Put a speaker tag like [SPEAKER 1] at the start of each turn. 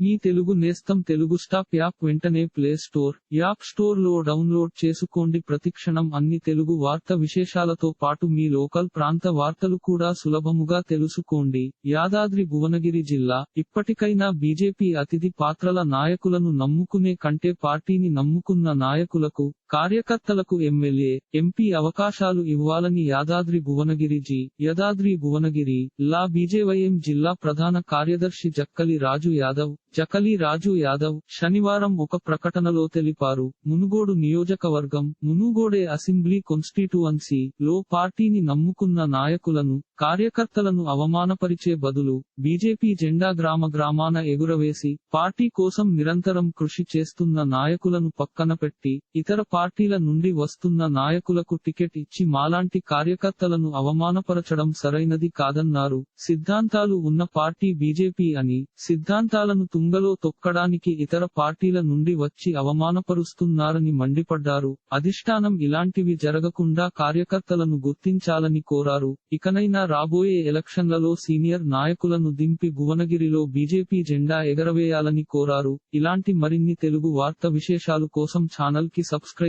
[SPEAKER 1] మీ తెలుగు నేస్తం Telugu stop app వెంటనే play store app స్టోర్లో డౌన్లోడ్ చేసుకోండి. ప్రతిక్షణం అన్ని తెలుగు వార్త విశేషాలతో పాటు మీ లోకల్ ప్రాంత వార్తలు కూడా సులభముగా తెలుసుకోండి. యాదాద్రి భువనగిరి జిల్లా ఇప్పటికైనా బీజేపీ అతిథి పాత్రల నాయకులను నమ్ముకునే కంటే పార్టీని నమ్ముకున్న నాయకులకు కార్యకర్తలకు ఎమ్మెల్యే ఎంపీ అవకాశాలు ఇవ్వాలని యాదాద్రి భువనగిరి జి యదాద్రి భువనగిరి లా బీజేవైఎం జిల్లా ప్రధాన కార్యదర్శి జక్కలి రాజు యాదవ్ జకలి రాజు యాదవ్ శనివారం ఒక ప్రకటనలో తెలిపారు. మునుగోడు నియోజకవర్గం మునుగోడే అసెంబ్లీ కాన్స్టిట్యువన్సీ లో పార్టీని నమ్ముకున్న నాయకులను కార్యకర్తలను అవమానపరిచే బదులు బీజేపీ జెండా గ్రామ గ్రామాన ఎగురవేసి పార్టీ కోసం నిరంతరం కృషి చేస్తున్న నాయకులను పక్కన పెట్టి ఇతర పార్టీల నుండి వస్తున్న నాయకులకు టికెట్ ఇచ్చి మాలాంటి కార్యకర్తలను అవమానపరచడం సరైనది కాదన్నారు. సిద్ధాంతాలు ఉన్న పార్టీ బీజేపీ అని సిద్ధాంతాలను తుంగలో తొక్కడానికి ఇతర పార్టీల నుండి వచ్చి అవమానపరుస్తున్నారని మండిపడ్డారు. అధిష్టానం ఇలాంటివి జరగకుండా కార్యకర్తలను గుర్తించాలని కోరారు. ఇకనైనా రాబోయే ఎలక్షన్లలో సీనియర్ నాయకులను దింపి భువనగిరిలో బీజేపీ జెండా ఎగరవేయాలని కోరారు. ఇలాంటి మరిన్ని తెలుగు వార్త విశేషాలు కోసం ఛానల్కి సబ్స్క్రైబ్